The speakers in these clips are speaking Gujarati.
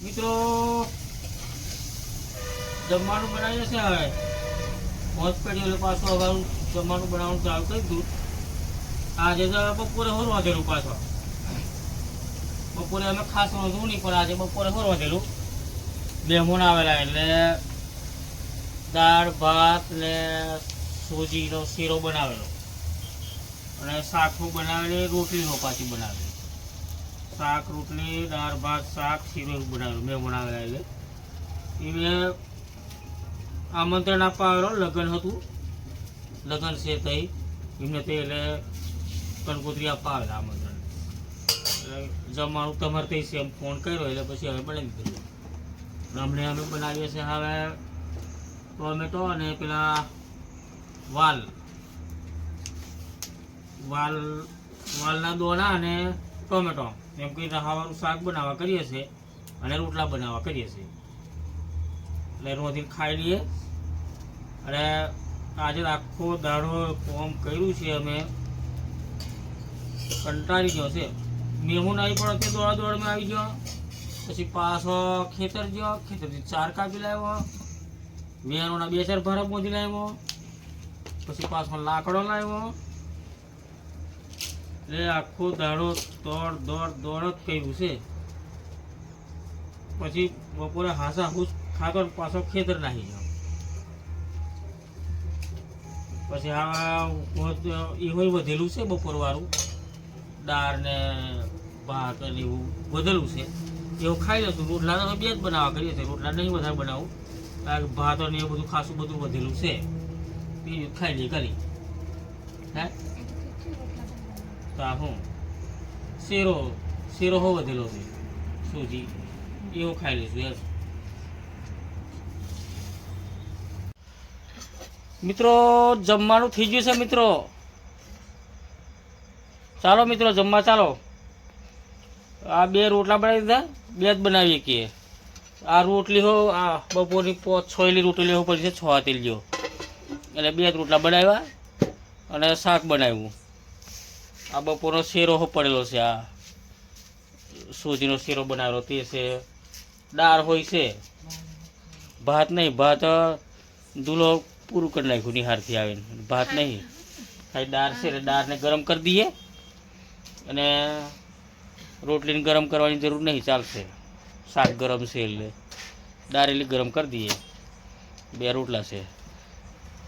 મિત્રો, જમવાનું બનાવીએ છે હવે. હોસ્પિટલ એટલે પાછું હવે જમવાનું બનાવવાનું ચાલુ કરી દીધું. આજે તો બપોરે હોર વાંધેલું પાછો. બપોરે અમે ખાસ વાંધું નહીં, પણ આજે બપોરે હોર વાંધેલું મહેમાન આવેલા એટલે દાળ, ભાત ને સોજીનો શીરો બનાવેલો. અને શાકનું બનાવેલી રોટલીનો પાછી બનાવેલી શાક, રોટલી, દાળ, ભાત, શાક એવું બનાવેલું મેં બનાવેલા એટલે એ મેં આમંત્રણ આપવા આવેલો લગ્ન હતું. લગ્ન છે તઈ. એમને તે એટલે કંકોત્રી આપવા આવેલા આમંત્રણ. એટલે જમવાનું તમારે તઈ છે એમ ફોન કર્યો, એટલે પછી હવે બનાવી દીધું. અમને અમે બનાવીએ છીએ હવે ટોમેટો અને પેલા વાલ. વાલ, વાલના દોણા અને ટોમેટો. એમ કંઈ ખાવાનું શાક બનાવવા કરીએ છીએ અને રોટલા બનાવવા કરીએ છીએ. એટલે રોધી ખાઈ લઈએ. અને આજે આખો દાડો કોમ કર્યું છે અમે. કંટાળી ગયો છે. મેહુન આવી પણ અત્યારે દોડા દોડમાં આવી ગયો. પછી પાછો ખેતર ગયો. ખેતરથી ચાર કાપી લાવ્યો. વેરોના બે ચાર ભારા પહોંચી લાવ્યો. પછી પાછો લાકડો લાવ્યો. એટલે આખો દાડો દોડ દોડ દોડ જ કર્યું છે. પછી બપોરે હાસા હુસ ખાકર પાછો ખેતર નાખી ગયો. પછી આ એ હોય વધેલું છે બપોરવાળું. દાળ ને ભાત અને એવું વધેલું છે. એવું ખાઈ લઈશું રોટલા તો બે જ બનાવવા કરીએ છીએ. રોટલા નહીં વધારે બનાવું. કારણ કે ભાત અને એવું બધું ખાસું બધું વધેલું છે. બીજું ખાઈ લઈએ કરી હે? આ હું. શેરો શેરો હો વધેલો છે સૂજી એવું ખાઈ લઈશું એમ. મિત્રો, જમવાનું થઈ ગયું છે, મિત્રો. ચાલો, મિત્રો, જમવા ચાલો. આ બે રોટલા બનાવી દીધા. બે જ બનાવીએ કે. આ રોટલી હો, આ બપોરની છોયલી રોટલી હો, પછી છે તેલ જેવો એટલે બે જ રોટલા બનાવ્યા અને શાક બનાવ્યું. આ બપોરનો શેરો પડેલો છે આ. સૂજીનો શેરો બનાવેલો તે છે. દાળ હોય છે. ભાત નહીં, ભાત દૂલો પૂરું કરી નાખ્યું નિહારથી આવીને. ભાત નહીં. ખાલી દાળ છે એટલે દાળને ગરમ કરી દઈએ. અને રોટલીને ગરમ કરવાની જરૂર નહીં, ચાલશે. શાક ગરમ છે એટલે. દાળ એટલે ગરમ કરી દઈએ. બે રોટલા છે.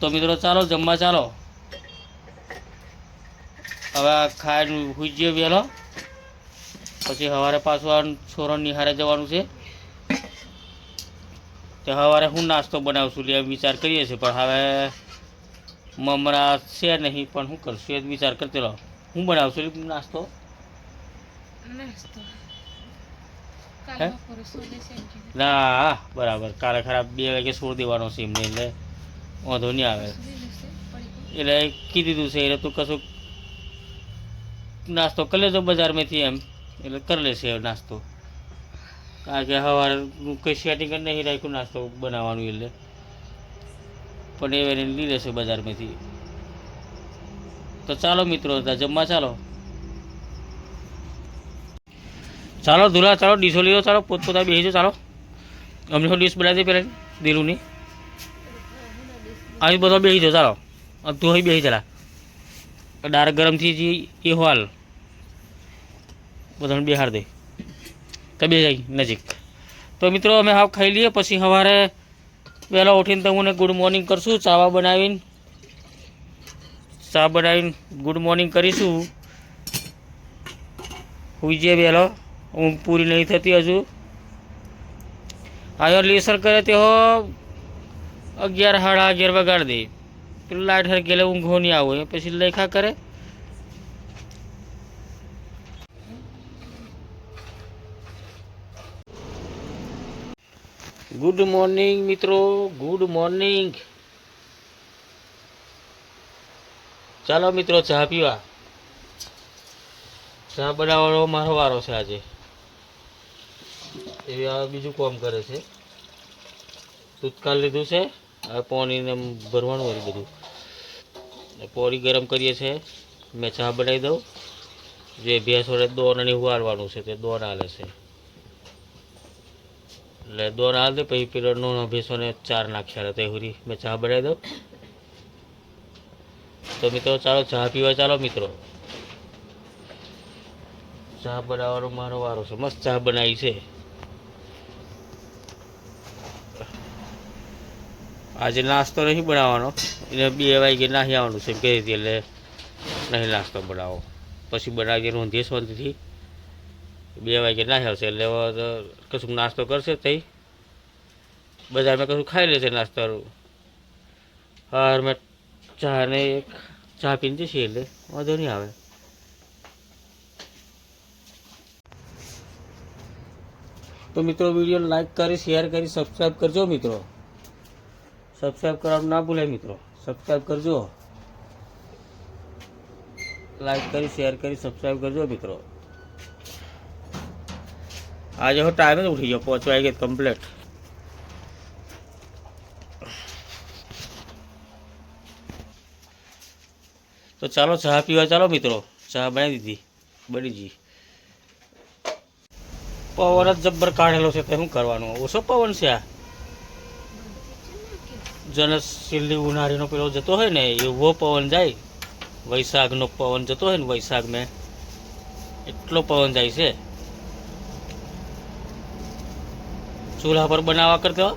તો મિત્રો ચાલો, જમવા ચાલો. હવે આ ખાઈને જઈએ વહેલો. પછી સવારે પાછું આ છોરો નિહારે જવાનું છે. તો સવારે હું નાસ્તો બનાવશું લે વિચાર કરીએ છીએ પણ હવે મમરા છે નહીં પણ હું કરશું એ જ વિચાર કરતી રહો હું બનાવશું એટલે નાસ્તો? ના બરાબર. કાલે ખરાબ બે વાગે છોડ દેવાનો છે એમને એટલે વાંધો નહીં આવે. એટલે કીધું છે એટલે તું કશું નાસ્તો કરી લેજો બજારમાંથી એમ. એટલે કરી લેશે નાસ્તો. કારણ કે સવારે કંઈ સેટિંગ જ નહીં રાખ્યું નાસ્તો બનાવવાનું એટલે. પણ એ એને લઈ લેશે બજારમાંથી. તો ચાલો મિત્રો જમવા ચાલો. ચાલો ધૂલા ચાલો ડીશો લીધો ચાલો પોતપોતા બેસી જાઓ, ચાલો. અમને ડીશ બનાવી દે પેલા દિલુની. આવી બધો બેસી જાઓ, ચાલો. તું અહીં બેસી ચાલા ડાર્ક ગરમથી જે એ હાલ. બધાને બિહાર દે. તો જાય નજીક. તો મિત્રો, અમે હાવ ખાઈ લઈએ, પછી સવારે વહેલા ઉઠીને તમને ગુડ મોર્નિંગ કરશું, ચાવા બનાવીને. ચા બનાવીને ગુડ મોર્નિંગ કરીશું. હોઈ જઈએ વહેલો. ઊંઘ પૂરી નહીં થતી હજુ. આયો લેસર કરે તે હો, અગિયાર, સાડા અગિયાર વગાડ દે. પેલું લાઇટ હર ગયેલે ઊંઘો નહીં આવે પછી લેખા કરે. ગુડ મોર્નિંગ મિત્રો. ગુડ મોર્નિંગ ચાલો, મિત્રો, ચા પીવા. ચા બનાવવાનો મારો વારો છે આજે. એવી આ બીજું કામ કરે છે. દૂધકાલ લીધું છે. હવે પાણીને ભરવાનું હોય બધું. પોણી ગરમ કરીએ છીએ મેં ચા બનાવી દઉં. જે ભેંસ વડે દોણ અને ઉવારવાનું છે. તે દોણ હાલે છે. એટલે દોર આ દે, પછી નો ભેસો ને ચાર નાખ્યા હતા હુરી. મેં ચા બનાવી દઉં. તો મિત્રો, ચાલો, ચા પીવા ચાલો મિત્રો. ચા બનાવવાનો મારો વારો છે. મસ્ત ચા બનાવી છે. આજે નાસ્તો નહીં બનાવવાનો. એને બે વાગે નાહી આવવાનું છે ઘરેથી એટલે નહીં નાસ્તો બનાવો. પછી બનાવી રોંધીએ શાંતિથી બે વાગે ના આવશે એટલે હવે કશું નાસ્તો કરશે તઈ. બજારમાં કશું ખાઈ લેશે નાસ્તાનું હાર. મેં ચા ને એક ચા પીને જશે એટલે વાંધો નહીં આવે. તો મિત્રો વીડિયો લાઈક કરી શેર કરી સબસ્ક્રાઈબ કરજો મિત્રો. સબસ્ક્રાઈબ કરવાનું ના ભૂલે મિત્રો. સબસ્ક્રાઈબ કરજો. લાઈક કરી શેર કરી સબસ્ક્રાઈબ કરજો મિત્રો. આજે હો ટાઈમે જ ઉઠી ગયો, પાંચ વાગે કમ્પ્લેટ તો ચાલો ચા પીવા ચાલો મિત્રો. ચા બનાવી દીધી, બની ગઈ. પવન જ જબ્બર કાઢેલો છે, તો શું કરવાનું? ઓછો પવન છે આ? જન છેલ્લી ઉનાળીનો પેલો જતો હોય ને, એવો પવન જાય. વૈશાખનો પવન જતો હોય ને વૈશાખ મેં એટલો પવન જાય છે. ચૂલા પર બનાવવા કરતા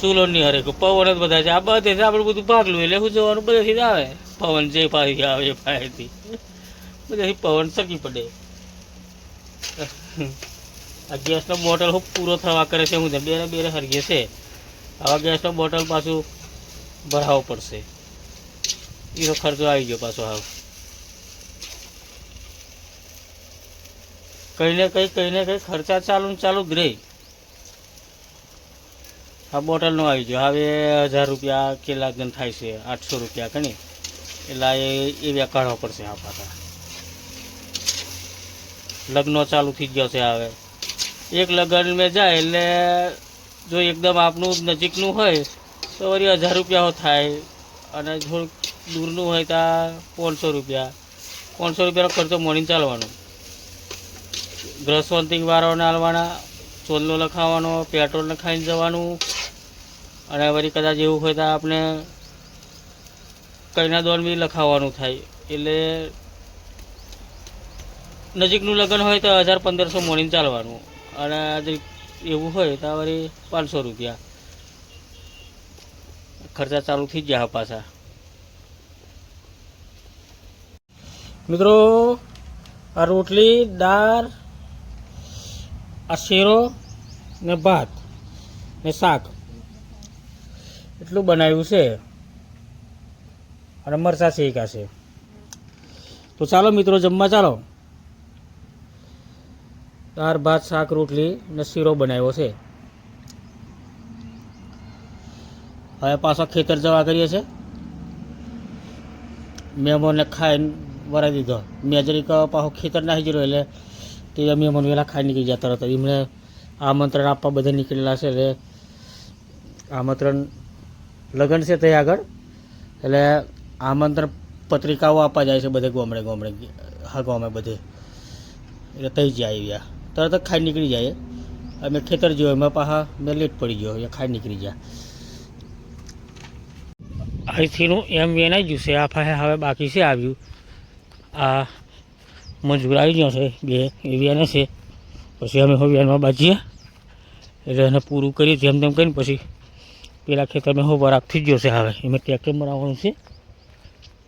ચૂલો નહીં હરે પવન જ બધા છે. આ બધે આપણે બધું ભાગલું એટલે શું જવાનું? બધેથી જ આવે. પવન જે પાછી આવે, એ પાસેથી. બધેથી પવન સરકી પડે. આ ગેસનો બોટલ હું પૂરો થવા કરે છે, હું બેરે બેરે હરગે છે. આવા ગેસનો બોટલ પાછું ભરાવવો પડશે. એનો ખર્ચો આવી ગયો પાછો હાવ. કંઈ ને કંઈ કંઈ ને કંઈ ખર્ચા ચાલુ ને ચાલુ જ રહે. આ બોટલનો આવી ગયો. હવે હજાર રૂપિયા કેટલા ગણ થાય છે, આઠસો રૂપિયા કણી એટલે એ એવા કાઢવા પડશે આ પાછા. લગ્નો ચાલુ થઈ ગયો છે હવે. એક લગ્ન મેં જાય એટલે જો એકદમ આપનું નજીકનું હોય, તો વળી હજાર રૂપિયા થાય. અને થોડુંક દૂરનું હોય તો પાંચસો રૂપિયા. પાંચસો રૂપિયાનો ખર્ચો મોડીને ચાલવાનો. ગ્રસવંતિક વાળાને હાલવાના, ચોલનો લખાવવાનો પેટ્રોલ લખાઈને જવાનું. અને વળી કદાચ એવું હોય તો આપણે કઈના દોન બી લખાવવાનું થાય. એટલે નજીકનું લગ્ન હોય તો હજાર પંદરસો મોડીને ચાલવાનું. અને એવું હોય તો વળી પાંચસો રૂપિયા. ખર્ચા ચાલુ થઈ ગયા પાછા. મિત્રો, આ રોટલી, દાળ, આ શેરો ને ભાત ને શાક. એટલું બનાવ્યું છે. અને મરચા શેકા છે. તો ચાલો મિત્રો, જમવા ચાલો. દાળ, ભાત, શાક, રોટલી ને શીરો બનાવ્યો છે. હવે પાછો ખેતર જવા કરીએ છે મહેમાનને ખાઈને વરાઈ દીધો. મેં જરીક પાછો ખેતર નાખી ગયો એટલે તે મહેમાન વહેલા ખાઈ નીકળી જતા હતા એમણે આમંત્રણ આપવા બધા નીકળેલા છે એટલે આમંત્રણ લગ્ન છે તે આગળ. એટલે આમંત્રણ પત્રિકાઓ આપવા જાય છે બધે ગોમડે ગોમડે, હા, ગોમે બધે. એટલે થઈ જાય આવ્યા તરત જ ખાઈ નીકળી જાય. અમે ખેતર જોયો એમાં પાછા મેં લેટ પડી ગયો ખાઈ નીકળી ગયા. અહીંથીનું એમ વેનાઈ ગયું છે, આ પાસે હવે બાકી છે આવ્યું. આ મજૂર આવી ગયો છે, બે એ વેને છે. પછી અમે હવે વેનમાં બાજીએ એટલે એને પૂરું કરીએ જેમ તેમ કરીને પછી પેલા ખેતરમાં હો વરાપ થઈ ગયો હવે. એમાં ટ્રેક્ટર મરાવવાનું છે.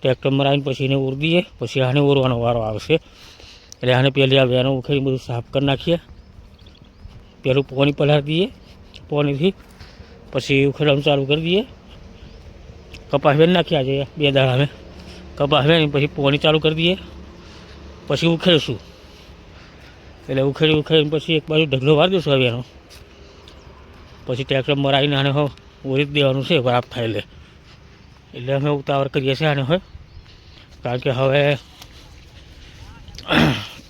ટ્રેક્ટર મરાવીને પછી એને ઓર દઈએ પછી આને ઓરવાનો વારો આવશે. એટલે આને પહેલી આ વેનો ઉખેડી બધું સાફ કરી નાખીએ. પહેલું પોણી પલાળી દઈએ, પોણીથી પછી ઉખેડવાનું ચાલુ કરી દઈએ. કપાસ વેન નાખ્યા આજે બે દાડા અમે કપાસ વેન પછી પોણી ચાલુ કરી દઈએ. પછી ઉખેડશું. એટલે ઉખેડી ઉખેડીને પછી એક બાજુ ઢગલો વાર દઈશું હવે એનો પછી ટ્રેક્ટર મરાવીને આને હો ઓરી જ દેવાનું છે વાપ થાય એટલે એટલે અમે ઉતાવળ કરીએ છીએ આને હવે કારણ કે હવે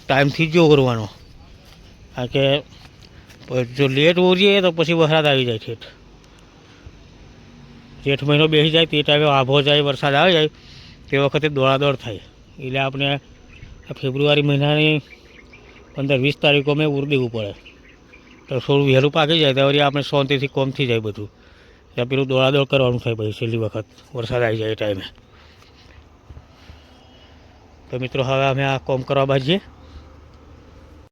ટાઈમથી જ કરવાનો કારણ કે જો લેટ ઓરીએ તો પછી વરસાદ આવી જાય છે જેઠ મહિનો બેસી જાય, તે ટાઈમે આભો જાય, વરસાદ આવી જાય, તે વખતે દોડાદોડ થાય. એટલે આપણે ફેબ્રુઆરી મહિનાની પંદર વીસ તારીખો મેં ઉર દેવું પડે. તો થોડું વહેલું પાકી જાય, તો વળી આપણે શાંતિથી કોમ થઈ જાય બધું. ત્યાં પેલું દોડાદોડ કરવાનું થાય પછી છેલ્લી વખત. વરસાદ આવી જાય એ ટાઈમે. તો મિત્રો, હવે અમે આ કોમ કરવા બાજીએ.